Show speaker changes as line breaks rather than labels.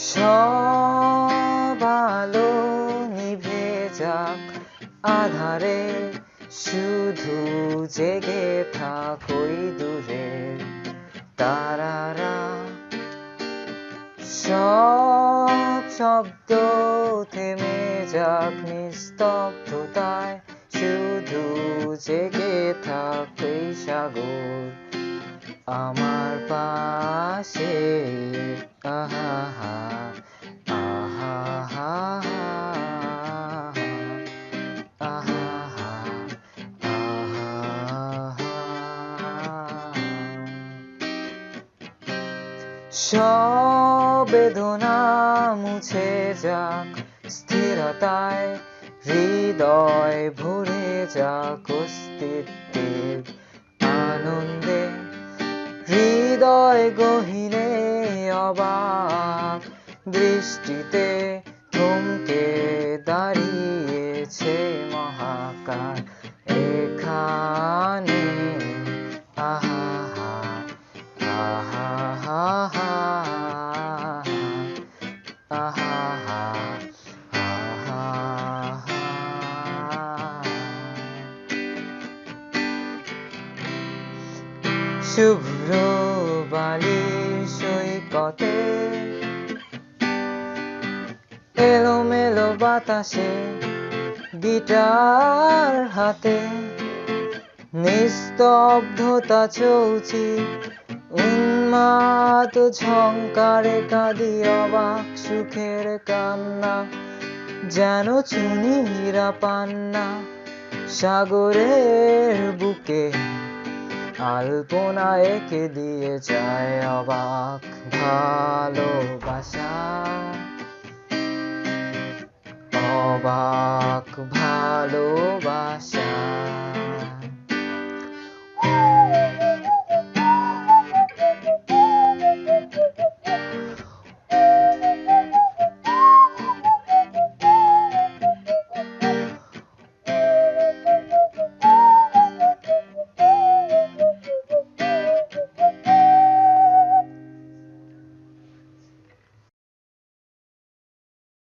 সব আলো নিভে যাক আধারে, শুধু জেগে থাক ওই দূরে। তারারা সব শব্দ থেমে যাক নিস্তব্ধতায়, শুধু জেগে থাক এই সাগর। আমার পাশে, আহা। সব বেদনা মুছে যাক, স্থিরতায় হৃদয় ভরে যাক অস্তিত্বের আনন্দে। হৃদয় গহিনে অবাক, দৃষ্টিতে থমকে দাঁড়িয়েছে মহাকার। শুভ্র বালি সৈকতে। এলোমেলো বাতাসে গিটার হাতে। নিস্তব্ধতা চলছি উন্মাদ ঝঙ্কারে কাঁদি অবাক সুখের কান্না। যেন চুনি চুনিরা পান্না সাগরের বুকে আলপনা এঁকে দিয়ে যায় অবাক ভালোবাসা। অবাক ভালোবাসা।